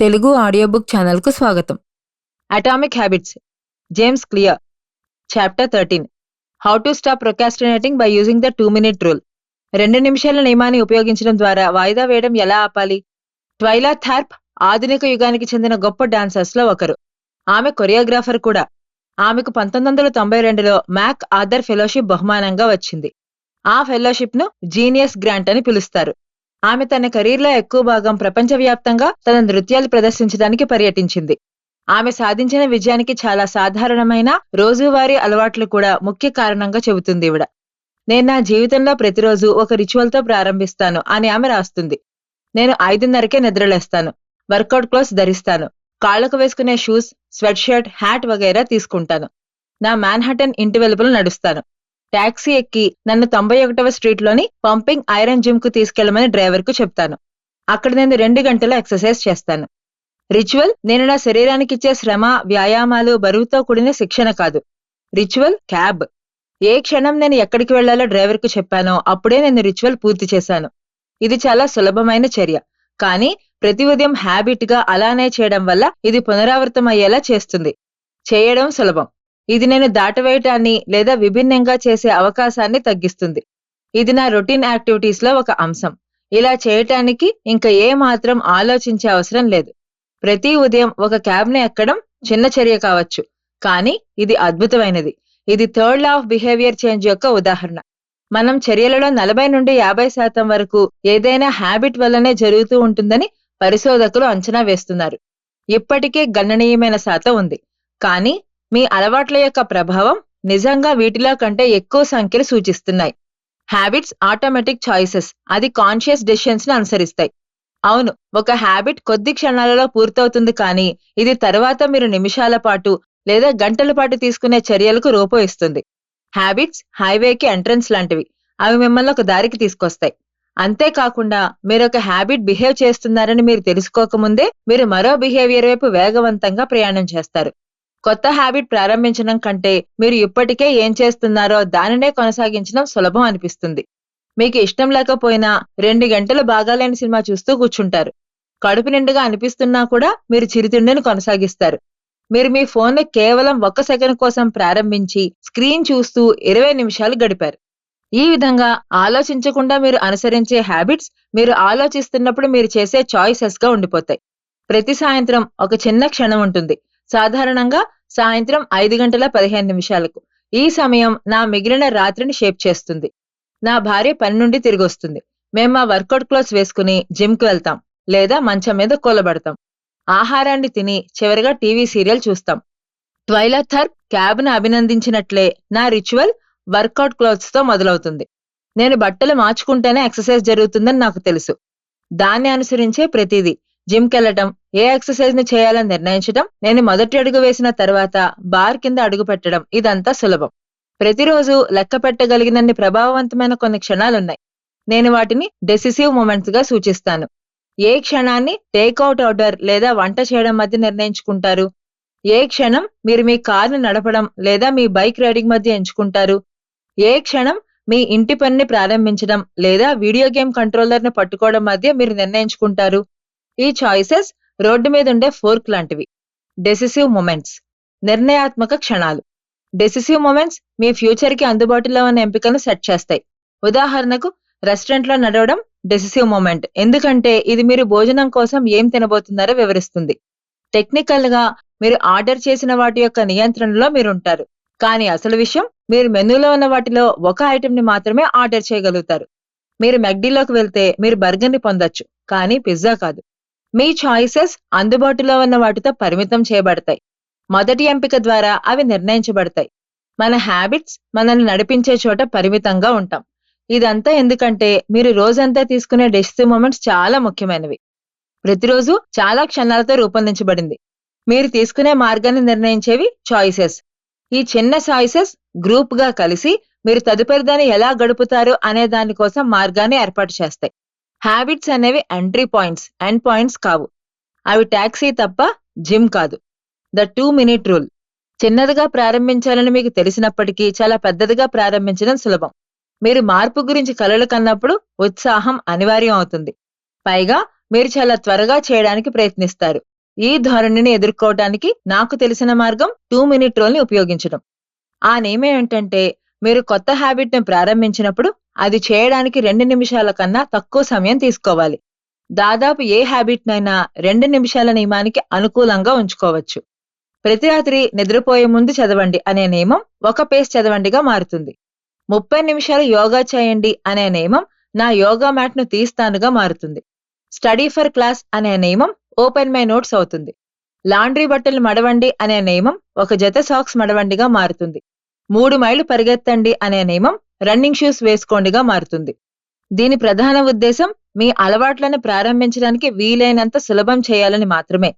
Telugu audio book ఛానల్కు స్వాగతం. Atomic habits James Clear chapter thirteen how to stop procrastinating by using the two minute rule రెండు నిమిషాల నియమాన్ని ఉపయోగించడం ద్వారా వాయిదా వేయడం ఎలా ఆపాలి? ట్వైలా థార్ప్ ఆధునిక యుగానికి చెందిన గొప్ప డాన్సర్స్లో ఒకరు. ఆమె కొరియోగ్రాఫర్ కూడా. ఆమెకు పంతొమ్మిది వందల తొంభై రెండులో మ్యాక్ ఆదర్ ఫెలోషిప్ బహుమానంగా వచ్చింది. ఆ ఫెలోషిప్ను జీనియస్ గ్రాంట్ అని పిలుస్తారు. ఆమె తన కెరీర్లో ఎక్కువ భాగం ప్రపంచవ్యాప్తంగా తన నృత్యాలు ప్రదర్శించడానికి పర్యటించింది. ఆమె సాధించిన విజయానికి చాలా సాధారణమైన రోజువారీ అలవాట్లు కూడా ముఖ్య కారణంగా చెబుతుంది ఇవిడ నేను నా జీవితంలో ప్రతిరోజు ఒక రిచువల్తో ప్రారంభిస్తాను అని ఆమె రాస్తుంది. నేను ఐదున్నరకే నిద్రలేస్తాను. Work out clothes ధరిస్తాను. కాళ్ళకు వేసుకునే షూస్ స్వెట్ షర్ట్ హ్యాట్ వగైరా తీసుకుంటాను. నా మ్యాన్హటన్ ఇంటి వెలుపల నడుస్తాను. టాక్సీ ఎక్కి నన్ను తొంభై ఒకటవ స్ట్రీట్లోని పంపింగ్ ఐరన్ జిమ్కు తీసుకెళ్ళమని డ్రైవర్కు చెప్తాను. అక్కడ నేను రెండు గంటలు ఎక్సర్సైజ్ చేస్తాను. రిచువల్ నేను నా శరీరానికి ఇచ్చే శ్రమ వ్యాయామాలు బరువుతో కూడిన శిక్షణ కాదు. Ritual cab. ఏ క్షణం నేను ఎక్కడికి వెళ్ళాలో డ్రైవర్కు చెప్పానో అప్పుడే నేను రిచువల్ పూర్తి చేశాను. ఇది చాలా సులభమైన చర్య. కానీ ప్రతి ఉదయం హ్యాబిట్గా అలానే చేయడం వల్ల ఇది పునరావృతం అయ్యేలా చేస్తుంది. చేయడం సులభం. ఇది నేను దాటవేయటాన్ని లేదా విభిన్నంగా చేసే అవకాశాన్ని తగ్గిస్తుంది. ఇది నా రొటీన్ యాక్టివిటీస్లో ఒక అంశం. ఇలా చేయటానికి ఇంకా ఏ మాత్రం ఆలోచించే అవసరం లేదు. ప్రతి ఉదయం ఒక క్యాబ్ని ఎక్కడం చిన్న చర్య కావచ్చు కానీ ఇది అద్భుతమైనది. ఇది third law of behaviour change యొక్క ఉదాహరణ. మనం చర్యలలో నలభై నుండి యాభై శాతం వరకు ఏదైనా హ్యాబిట్ వల్లనే జరుగుతూ ఉంటుందని పరిశోధకులు అంచనా వేస్తున్నారు. ఇప్పటికే గణనీయమైన శాతం ఉంది. కానీ మీ అలవాట్ల యొక్క ప్రభావం నిజంగా వీటిలో కంటే ఎక్కువ సంఖ్యలు సూచిస్తున్నాయి. హ్యాబిట్స్ ఆటోమేటిక్ చాయిసెస్ అది కాన్షియస్ డెసిషన్స్ను అనుసరిస్తాయి. అవును ఒక హ్యాబిట్ కొద్ది క్షణాలలో పూర్తవుతుంది కానీ ఇది తర్వాత మీరు నిమిషాల పాటు లేదా గంటల పాటు తీసుకునే చర్యలకు రూపం ఇస్తుంది. హ్యాబిట్స్ హైవేకి ఎంట్రన్స్ లాంటివి. అవి మిమ్మల్ని ఒక దారికి తీసుకొస్తాయి. అంతేకాకుండా మీరు ఒక హ్యాబిట్ బిహేవ్ చేస్తున్నారని మీరు తెలుసుకోకముందే మీరు మరో బిహేవియర్ వైపు వేగవంతంగా ప్రయాణం చేస్తారు. కొత్త హ్యాబిట్ ప్రారంభించడం కంటే మీరు ఇప్పటికే ఏం చేస్తున్నారో దానినే కొనసాగించడం సులభం అనిపిస్తుంది. మీకు ఇష్టం లేకపోయినా రెండు గంటలు బాగాలేని సినిమా చూస్తూ కూర్చుంటారు. కడుపు నిండుగా అనిపిస్తున్నా కూడా మీరు చిరుతిండిని కొనసాగిస్తారు. మీరు మీ ఫోన్ను కేవలం ఒక్క సెకండ్ కోసం ప్రారంభించి స్క్రీన్ చూస్తూ ఇరవై నిమిషాలు గడిపారు. ఈ విధంగా ఆలోచించకుండా మీరు అనుసరించే హ్యాబిట్స్ మీరు ఆలోచిస్తున్నప్పుడు మీరు చేసే చాయిసెస్గా ఉండిపోతాయి. ప్రతి సాయంత్రం ఒక చిన్న క్షణం ఉంటుంది. సాధారణంగా సాయంత్రం ఐదు గంటల పదిహేను నిమిషాలకు. ఈ సమయం నా మిగిలిన రాత్రిని షేప్ చేస్తుంది. నా భార్య పని నుండి తిరిగి వస్తుంది మేము మా వర్కౌట్ క్లోత్స్ వేసుకుని జిమ్కి వెళ్తాం లేదా మంచం మీద కూలబడతాం. ఆహారాన్ని తిని చివరిగా టీవీ సీరియల్ చూస్తాం. ట్వైలా థర్ప్ క్యాబ్ను అభినందించినట్లే నా రిచువల్ వర్కౌట్ క్లోత్స్తో మొదలవుతుంది. నేను బట్టలు మార్చుకుంటేనే ఎక్సర్సైజ్ జరుగుతుందని నాకు తెలుసు. దాన్ని అనుసరించే ప్రతిదీ. జిమ్కి కెళ్ళటం ఏ ఎక్సర్సైజ్ని చేయాలని నిర్ణయించడం నేను మొదటి అడుగు వేసిన తర్వాత బార్ కింద అడుగు పెట్టడం ఇదంతా సులభం. ప్రతిరోజు లెక్క పెట్టగలిగినన్ని ప్రభావవంతమైన కొన్ని క్షణాలున్నాయి. నేను వాటిని డెసిసివ్ మూమెంట్స్గా సూచిస్తాను. ఏ క్షణాన్ని టేక్అవుట్ ఆర్డర్ లేదా వంట చేయడం మధ్య నిర్ణయించుకుంటారు? ఏ క్షణం మీరు మీ కార్ని నడపడం లేదా మీ బైక్ రైడింగ్ మధ్య ఎంచుకుంటారు? ఏ క్షణం మీ ఇంటి పనిని ప్రారంభించడం లేదా వీడియో గేమ్ కంట్రోలర్ని పట్టుకోవడం మధ్య మీరు నిర్ణయించుకుంటారు? ఈ చాయిసెస్ రోడ్డు మీద ఉండే ఫోర్క్ లాంటివి. డెసిసివ్ మూమెంట్స్ నిర్ణయాత్మక క్షణాలు. డెసిసివ్ మూమెంట్స్ మీ ఫ్యూచర్కి అందుబాటులో ఉన్న ఎంపికలను సెట్ చేస్తాయి. ఉదాహరణకు రెస్టారెంట్లో నడవడం డెసిసివ్ మూమెంట్ ఎందుకంటే ఇది మీరు భోజనం కోసం ఏం తినబోతున్నారో వివరిస్తుంది. టెక్నికల్గా మీరు ఆర్డర్ చేసిన వాటి యొక్క నియంత్రణలో మీరుంటారు కానీ అసలు విషయం మీరు మెనూలో ఉన్న వాటిలో ఒక ఐటెం ని మాత్రమే ఆర్డర్ చేయగలుగుతారు. మీరు మెగ్డీలోకి వెళ్తే మీరు బర్గర్ని పొందొచ్చు కానీ పిజ్జా కాదు. మీ చాయిసెస్ అందుబాటులో ఉన్న వాటితో పరిమితం చేయబడతాయి. మొదటి ఎంపిక ద్వారా అవి నిర్ణయించబడతాయి. మన హ్యాబిట్స్ మనల్ని నడిపించే చోట పరిమితంగా ఉంటాం. ఇదంతా ఎందుకంటే మీరు రోజంతా తీసుకునే డెసిసివ్ మూమెంట్స్ చాలా ముఖ్యమైనవి. ప్రతిరోజు చాలా క్షణాలతో రూపొందించబడింది. మీరు తీసుకునే మార్గాన్ని నిర్ణయించేవి చాయిసెస్ ఈ చిన్న చాయిసెస్ గ్రూప్గా కలిసి మీరు తదుపరి దాన్ని ఎలా గడుపుతారు అనే దాని కోసం మార్గాన్ని ఏర్పాటు చేస్తాయి. హ్యాబిట్స్ అనేవి ఎంట్రీ పాయింట్స్ ఎండ్ పాయింట్స్ కావు. అవి టాక్సీ తప్ప జిమ్ కాదు. ద టూ మినిట్ రూల్ చిన్నదిగా ప్రారంభించాలని మీకు తెలిసినప్పటికీ చాలా పెద్దదిగా ప్రారంభించడం సులభం. మీరు మార్పు గురించి కలలు కన్నప్పుడు ఉత్సాహం అనివార్యం అవుతుంది. పైగా మీరు చాలా త్వరగా చేయడానికి ప్రయత్నిస్తారు. ఈ ధోరణిని ఎదుర్కోవడానికి నాకు తెలిసిన మార్గం టూ మినిట్ రూల్ని ఉపయోగించడం. ఆ నియమం ఏంటంటే మీరు కొత్త హ్యాబిట్ని ప్రారంభించినప్పుడు అది చేయడానికి రెండు నిమిషాల కన్నా తక్కువ సమయం తీసుకోవాలి. దాదాపు ఏ హ్యాబిట్ నైనా రెండు నిమిషాల నియమానికి అనుకూలంగా ఉంచుకోవచ్చు. ప్రతి రాత్రి నిద్రపోయే ముందు చదవండి అనే నియమం ఒక పేజ్ చదవండిగా మారుతుంది. ముప్పై నిమిషాలు యోగా చేయండి అనే నియమం నా యోగా మ్యాట్ను తీస్తానుగా మారుతుంది. స్టడీ ఫర్ క్లాస్ అనే నియమం ఓపెన్ మై నోట్స్ అవుతుంది. లాండ్రీ బట్టలు మడవండి అనే నియమం ఒక జత సాక్స్ మడవండిగా మారుతుంది. మూడు మైళ్ళు పరిగెత్తండి అనే నియమం రన్నింగ్ షూస్ వేసుకోండిగా మారుతుంది. దీని ప్రధాన ఉద్దేశం మీ అలవాట్లను ప్రారంభించడానికి వీలైనంత సులభం చేయాలని మాత్రమే.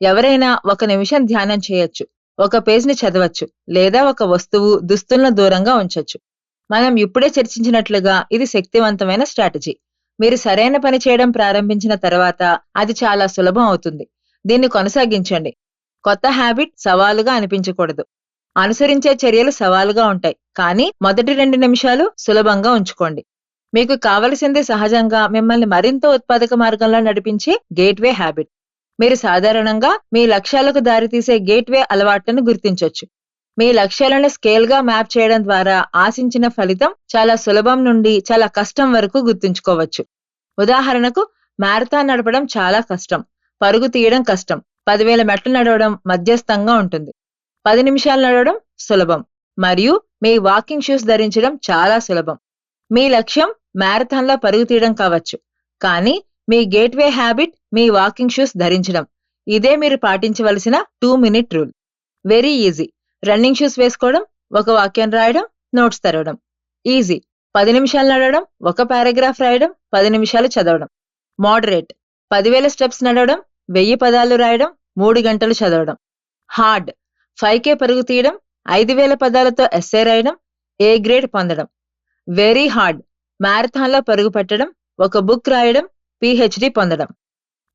ఎవరైనా ఒక నిమిషం ధ్యానం చేయొచ్చు ఒక పేజ్ని చదవచ్చు లేదా ఒక వస్తువు దుస్తులను దూరంగా ఉంచవచ్చు మనం ఇప్పుడే చర్చించినట్లుగా ఇది శక్తివంతమైన స్ట్రాటజీ. మీరు సరైన పని చేయడం ప్రారంభించిన తర్వాత అది చాలా సులభం అవుతుంది. దీన్ని కొనసాగించండి. కొత్త హ్యాబిట్ సవాలుగా అనిపించకూడదు. అనుసరించే చర్యలు సవాలుగా ఉంటాయి. కానీ మొదటి రెండు నిమిషాలు సులభంగా ఉంచుకోండి. మీకు కావలసింది సహజంగా మిమ్మల్ని మరింత ఉత్పాదక మార్గంలో నడిపించే గేట్వే హ్యాబిట్. మీరు సాధారణంగా మీ లక్ష్యాలకు దారితీసే గేట్వే అలవాట్లను గుర్తించవచ్చు మీ లక్ష్యాలను స్కేల్గా మ్యాప్ చేయడం ద్వారా ఆశించిన ఫలితం చాలా సులభం నుండి చాలా కష్టం వరకు గుర్తుంచుకోవచ్చు. ఉదాహరణకు మ్యారథాన్ నడపడం చాలా కష్టం. పరుగు తీయడం కష్టం. పదివేల మెట్లు నడవడం మధ్యస్థంగా ఉంటుంది. పది నిమిషాలు నడవడం సులభం. మరియు మీ వాకింగ్ షూస్ ధరించడం చాలా సులభం. మీ లక్ష్యం మ్యారథాన్లో పరుగు తీయడం కావచ్చు. కానీ మీ గేట్వే హ్యాబిట్ మీ వాకింగ్ షూస్ ధరించడం. ఇదే మీరు పాటించవలసిన two minute rule very easy running shoes వేసుకోవడం ఒక వాక్యం రాయడం నోట్స్ తెరవడం. ఈజీ పది నిమిషాలు నడవడం ఒక పారాగ్రాఫ్ రాయడం పది నిమిషాలు చదవడం. మోడరేట్ పదివేల స్టెప్స్ నడవడం వెయ్యి పదాలు రాయడం మూడు గంటలు చదవడం. హార్డ్ ఫైవ్ కే పరుగు తీయడం ఐదు వేల పదాలతో ఎస్సే రాయడం ఏ గ్రేడ్ పొందడం. Very hard. మ్యారథాన్లో పరుగు పెట్టడం ఒక బుక్ రాయడం పిహెచ్డి పొందడం.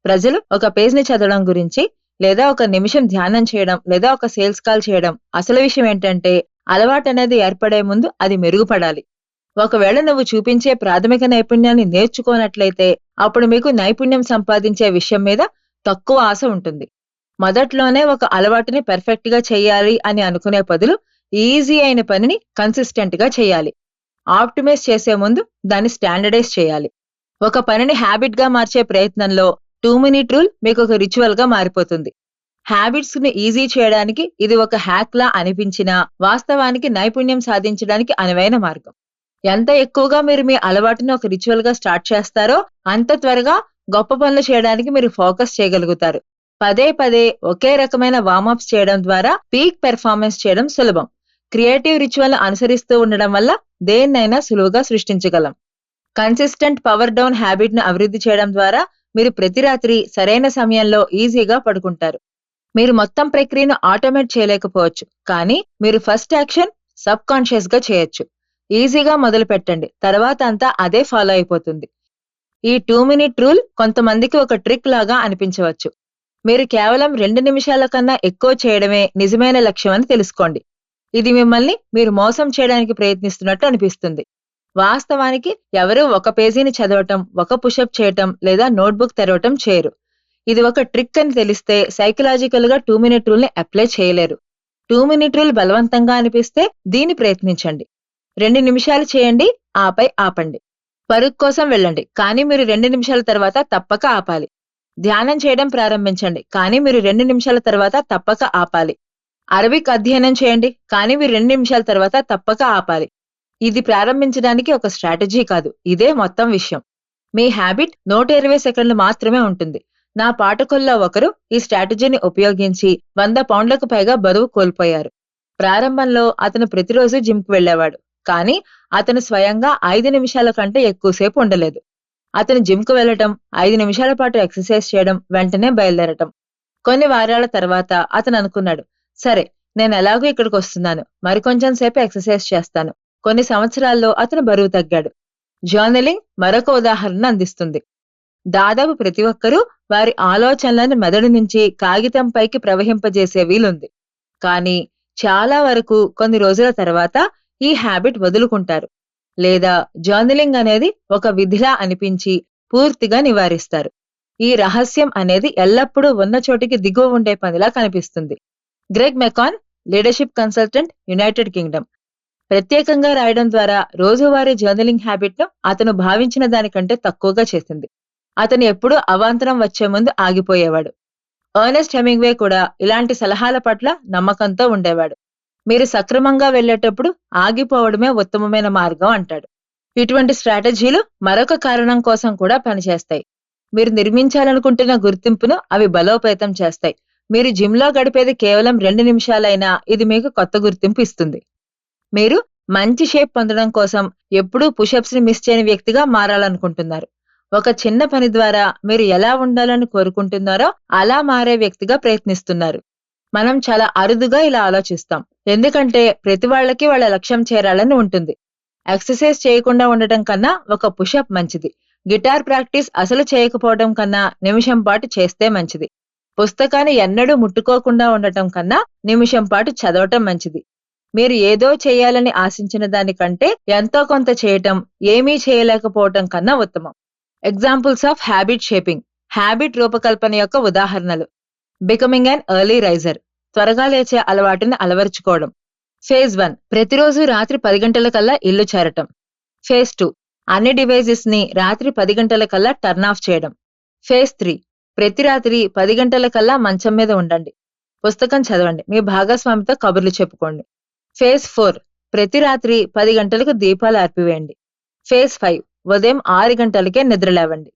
ప్రజలు ఒక పేజ్ని చదవడం గురించి లేదా ఒక నిమిషం ధ్యానం చేయడం లేదా ఒక సేల్స్ కాల్ చేయడం అసలు విషయం ఏంటంటే అలవాటు అనేది ఏర్పడే ముందు అది మెరుగుపడాలి. ఒకవేళ నువ్వు చూపించే ప్రాథమిక నైపుణ్యాన్ని నేర్చుకోనట్లయితే అప్పుడు మీకు నైపుణ్యం సంపాదించే విషయం మీద తక్కువ ఆశ ఉంటుంది. మొదట్లోనే ఒక అలవాటుని పెర్ఫెక్ట్గా చేయాలి అని అనుకునే బదులు ఈజీ అయిన పనిని కన్సిస్టెంట్గా చేయాలి. ఆప్టిమైజ్ చేసే ముందు దాన్ని స్టాండర్డైజ్ చేయాలి. ఒక పనిని హ్యాబిట్గా మార్చే ప్రయత్నంలో టూ మినిట్ రూల్ మీకు ఒక రిచువల్గా మారిపోతుంది. హ్యాబిట్స్ని ఈజీ చేయడానికి ఇది ఒక హ్యాక్ లా అనిపించినా వాస్తవానికి నైపుణ్యం సాధించడానికి అనువైన మార్గం. ఎంత ఎక్కువగా మీరు మీ అలవాటుని ఒక రిచువల్గా స్టార్ట్ చేస్తారో అంత త్వరగా గొప్ప పనులు చేయడానికి మీరు ఫోకస్ చేయగలుగుతారు. పదే పదే ఒకే రకమైన వార్మప్స్ చేయడం ద్వారా పీక్ పెర్ఫార్మెన్స్ చేయడం సులభం. క్రియేటివ్ రిచువల్ అనుసరిస్తూ ఉండడం వల్ల దేన్నైనా సులువుగా సృష్టించగలం. కన్సిస్టెంట్ పవర్ డౌన్ హ్యాబిట్ను అభివృద్ధి చేయడం ద్వారా మీరు ప్రతి రాత్రి సరైన సమయంలో ఈజీగా పడుకుంటారు. మీరు మొత్తం ప్రక్రియను ఆటోమేట్ చేయలేకపోవచ్చు కానీ మీరు ఫస్ట్ యాక్షన్ సబ్ కాన్షియస్గా చేయొచ్చు. ఈజీగా మొదలు పెట్టండి తర్వాత అంతా అదే ఫాలో అయిపోతుంది. ఈ టూ మినిట్ రూల్ కొంతమందికి ఒక ట్రిక్ లాగా అనిపించవచ్చు. మీరు కేవలం రెండు నిమిషాల కన్నా ఎక్కువ చేయడమే నిజమైన లక్ష్యం అని తెలుసుకోండి. ఇది మిమ్మల్ని మీరు మోసం చేయడానికి ప్రయత్నిస్తున్నట్టు అనిపిస్తుంది. వాస్తవానికి ఎవరూ ఒక పేజీని చదవటం ఒక పుషప్ చేయటం లేదా నోట్బుక్ తెరవటం చేయరు. ఇది ఒక ట్రిక్ అని తెలిస్తే సైకలాజికల్గా టూ మినిట్ రూల్ని అప్లై చేయలేరు. టూ మినిట్ రూల్ బలవంతంగా అనిపిస్తే దీన్ని ప్రయత్నించండి. రెండు నిమిషాలు చేయండి ఆపై ఆపండి. పరుగు కోసం వెళ్ళండి కానీ మీరు రెండు నిమిషాల తర్వాత తప్పక ఆపాలి. ధ్యానం చేయడం ప్రారంభించండి. కానీ మీరు రెండు నిమిషాల తర్వాత తప్పక ఆపాలి. అరబిక్ అధ్యయనం చేయండి. కానీ మీరు రెండు నిమిషాల తర్వాత తప్పక ఆపాలి. ఇది ప్రారంభించడానికి ఒక స్ట్రాటజీ కాదు. ఇదే మొత్తం విషయం. మీ హ్యాబిట్ నూట ఇరవై సెకండ్లు మాత్రమే ఉంటుంది. నా పాఠకుల్లో ఒకరు ఈ స్ట్రాటజీని ఉపయోగించి వంద పౌండ్లకు పైగా బరువు కోల్పోయారు. ప్రారంభంలో అతను ప్రతిరోజు జిమ్కి వెళ్ళేవాడు. కానీ అతను స్వయంగా ఐదు నిమిషాల కంటే ఎక్కువసేపు ఉండలేదు. అతను జిమ్కు వెళ్ళటం ఐదు నిమిషాల పాటు ఎక్సర్సైజ్ చేయడం వెంటనే బయలుదేరటం. కొన్ని వారాల తర్వాత అతను అనుకున్నాడు సరే నేను ఎలాగో ఇక్కడికి వస్తున్నాను మరికొంచెం సేపు ఎక్సర్సైజ్ చేస్తాను. కొన్ని సంవత్సరాల్లో అతను బరువు తగ్గాడు. జర్నలింగ్ మరొక ఉదాహరణ అందిస్తుంది. దాదాపు ప్రతి ఒక్కరూ వారి ఆలోచనలను మెదడు నుంచి కాగితం పైకి ప్రవహింపజేసే వీలుంది. కానీ చాలా వరకు కొన్ని రోజుల తర్వాత ఈ హ్యాబిట్ వదులుకుంటారు. లేదా జర్నలింగ్ అనేది ఒక విధిలా అనిపించి పూర్తిగా నివారిస్తారు. ఈ రహస్యం అనేది ఎల్లప్పుడూ ఉన్న చోటికి దిగువ ఉండే పనిలా కనిపిస్తుంది. Greg McKeown leadership consultant United Kingdom. ప్రత్యేకంగా రాయడం ద్వారా రోజువారీ జర్నలింగ్ హ్యాబిట్ను అతను భావించిన దానికంటే తక్కువగా చేసింది. అతను ఎప్పుడూ అవాంతరం వచ్చే ముందు ఆగిపోయేవాడు. ఎర్నెస్ట్ హెమింగ్వే కూడా ఇలాంటి సలహాల పట్ల నమ్మకంతో ఉండేవాడు. మీరు సక్రమంగా వెళ్ళేటప్పుడు ఆగిపోవడమే ఉత్తమమైన మార్గం అంటాడు. ఇటువంటి స్ట్రాటజీలు మరొక కారణం కోసం కూడా పనిచేస్తాయి. మీరు నిర్మించాలనుకుంటున్న గుర్తింపును అవి బలోపేతం చేస్తాయి. మీరు జిమ్లో గడిపేది కేవలం రెండు నిమిషాలైనా ఇది మీకు కొత్త గుర్తింపు ఇస్తుంది. మీరు మంచి షేప్ పొందడం కోసం ఎప్పుడూ పుషప్స్ని మిస్ చేయని వ్యక్తిగా మారాలనుకుంటున్నారు. ఒక చిన్న పని ద్వారా మీరు ఎలా ఉండాలని కోరుకుంటున్నారో అలా మారే వ్యక్తిగా ప్రయత్నిస్తున్నారు. మనం చాలా అరుదుగా ఇలా ఆలోచిస్తాం. ఎందుకంటే ప్రతి వాళ్ళకి వాళ్ళ లక్ష్యం చేరాలని ఉంటుంది. ఎక్సర్సైజ్ చేయకుండా ఉండటం కన్నా ఒక పుషప్ మంచిది. గిటార్ ప్రాక్టీస్ అసలు చేయకపోవడం కన్నా నిమిషం పాటు చేస్తే మంచిది. పుస్తకాన్ని ఎన్నడూ ముట్టుకోకుండా ఉండటం కన్నా నిమిషం పాటు చదవటం మంచిది. మీరు ఏదో చేయాలని ఆశించిన దానికంటే ఎంతో కొంత చేయటం ఏమీ చేయలేకపోవటం కన్నా ఉత్తమం. Examples of habit shaping. Habit రూపకల్పన యొక్క ఉదాహరణలు. Becoming an early riser. త్వరగా లేచే అలవాటుని అలవరుచుకోవడం. ఫేజ్ వన్ ప్రతిరోజు రాత్రి పది గంటల కల్లా ఇల్లు చేరటం. ఫేజ్ టూ అన్ని డివైజెస్ని రాత్రి పది గంటల కల్లా టర్న్ ఆఫ్ చేయడం. ఫేజ్ త్రీ ప్రతి రాత్రి పది గంటల కల్లా మంచం మీద ఉండండి. పుస్తకం చదవండి. మీ భాగస్వామితో కబుర్లు చెప్పుకోండి. ఫేజ్ ఫోర్ ప్రతి రాత్రి పది గంటలకు దీపాలు ఆర్పివేయండి. ఫేజ్ ఫైవ్ ఉదయం ఆరు గంటలకే నిద్రలేవండి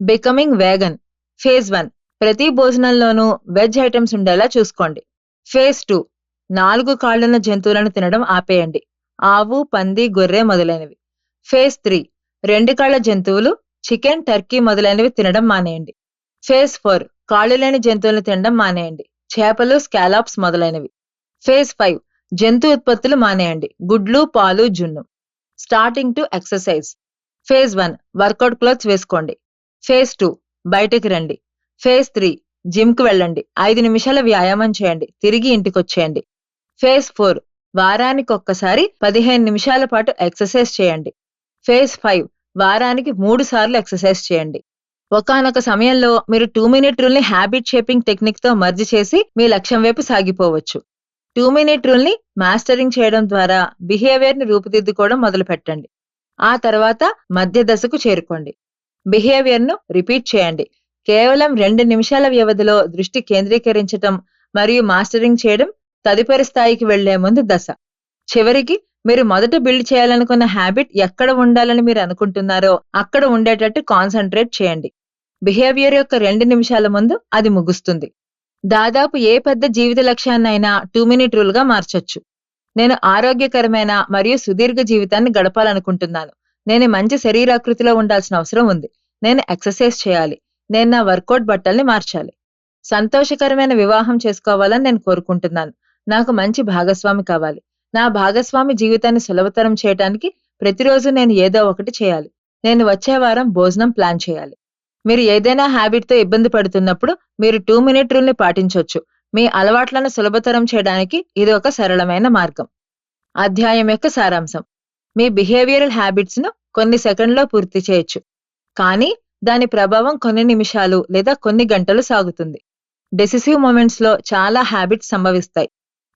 బికమింగ్ వేగన్ ఫేజ్ వన్ ప్రతి భోజనంలోనూ వెజ్ ఐటమ్స్ ఉండేలా చూసుకోండి. Phase two. నాలుగు కాళ్ళున్న జంతువులను తినడం ఆపేయండి. ఆవు పంది గొర్రె మొదలైనవి. Phase three. రెండు కాళ్ళ జంతువులు చికెన్ టర్కీ మొదలైనవి తినడం మానేయండి. Phase four. కాళ్ళు లేని జంతువులను తినడం మానేయండి. చేపలు స్కాలాప్స్ మొదలైనవి. Phase five. జంతు ఉత్పత్తులు మానేయండి. గుడ్లు పాలు జున్ను. Starting to exercise. Phase one. Workout clothes వేసుకోండి. Phase two. బయటకు రండి. Phase three. జిమ్కి వెళ్ళండి. ఐదు నిమిషాల వ్యాయామం చేయండి. తిరిగి ఇంటికి వచ్చేయండి ఫేజ్ ఫోర్. వారానికి ఒక్కసారి పదిహేను నిమిషాల పాటు ఎక్సర్సైజ్ చేయండి. Phase five. వారానికి మూడు సార్లు ఎక్సర్సైజ్ చేయండి. ఒకానొక సమయంలో మీరు టూ మినిట్ రూల్ని హ్యాబిట్ షేపింగ్ టెక్నిక్తో మర్జ్ చేసి మీ లక్ష్యం వైపు సాగిపోవచ్చు. టూ మినిట్ రూల్ని మాస్టరింగ్ చేయడం ద్వారా బిహేవియర్ని రూపుదిద్దుకోవడం మొదలు పెట్టండి ఆ తర్వాత మధ్య దశకు చేరుకోండి. బిహేవియర్ను రిపీట్ చేయండి. కేవలం రెండు నిమిషాల వ్యవధిలో దృష్టి కేంద్రీకరించటం మరియు మాస్టరింగ్ చేయడం తదుపరి స్థాయికి వెళ్ళే ముందు దశ. చివరికి మీరు మొదట బిల్డ్ చేయాలనుకున్న హ్యాబిట్ ఎక్కడ ఉండాలని మీరు అనుకుంటున్నారో అక్కడ ఉండేటట్టు కాన్సన్ట్రేట్ చేయండి. బిహేవియర్ యొక్క రెండు నిమిషాల ముందు అది ముగుస్తుంది. దాదాపు ఏ పెద్ద జీవిత లక్ష్యాన్నైనా టూ మినిట్ రూల్గా మార్చొచ్చు. నేను ఆరోగ్యకరమైన మరియు సుదీర్ఘ జీవితాన్ని గడపాలనుకుంటున్నాను. నేను మంచి శరీరాకృతిలో ఉండాల్సిన అవసరం ఉంది. నేను ఎక్సర్సైజ్ చేయాలి. నేను నా వర్కౌట్ బట్టల్ని మార్చాలి. సంతోషకరమైన వివాహం చేసుకోవాలని నేను కోరుకుంటున్నాను. నాకు మంచి భాగస్వామి కావాలి. నా భాగస్వామి జీవితాన్ని సులభతరం చేయడానికి ప్రతిరోజు నేను ఏదో ఒకటి చేయాలి. నేను వచ్చే వారం భోజనం ప్లాన్ చేయాలి. మీరు ఏదైనా హ్యాబిట్తో ఇబ్బంది పడుతున్నప్పుడు మీరు టూ మినిట్ రూల్ని పాటించవచ్చు మీ అలవాట్లను సులభతరం చేయడానికి ఇది ఒక సరళమైన మార్గం. అధ్యాయం యొక్క సారాంశం. మీ బిహేవియరల్ హ్యాబిట్స్ను కొన్ని సెకండ్లో పూర్తి చేయొచ్చు. కానీ దాని ప్రభావం కొన్ని నిమిషాలు లేదా కొన్ని గంటలు సాగుతుంది. డెసిసివ్ మూమెంట్స్లో చాలా హ్యాబిట్స్ సంభవిస్తాయి.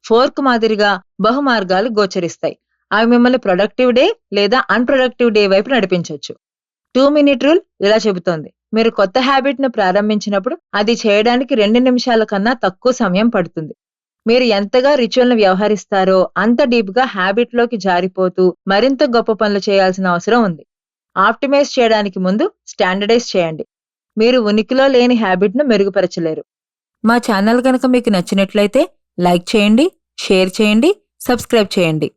ఫోర్క్ మాదిరిగా బహుమార్గాలు గోచరిస్తాయి. అవి మిమ్మల్ని ప్రొడక్టివ్ డే లేదా అన్ప్రొడక్టివ్ డే వైపు నడిపించవచ్చు టూ మినిట్ రూల్ ఇలా చెబుతోంది. మీరు కొత్త హ్యాబిట్ను ప్రారంభించినప్పుడు అది చేయడానికి రెండు నిమిషాల కన్నా తక్కువ సమయం పడుతుంది. మీరు ఎంతగా రిచువల్ను వ్యవహరిస్తారో అంత డీప్గా హ్యాబిట్లోకి జారిపోతూ మరింత గొప్ప పనులు చేయాల్సిన అవసరం ఉంది. ఆప్టిమైజ్ చేయడానికి ముందు స్టాండర్డైజ్ చేయండి. మీరు ఉనికిలో లేని హ్యాబిట్ను మెరుగుపరచలేరు. మా ఛానల్ కనుక మీకు నచ్చినట్లయితే లైక్ చేయండి షేర్ చేయండి సబ్స్క్రైబ్ చేయండి.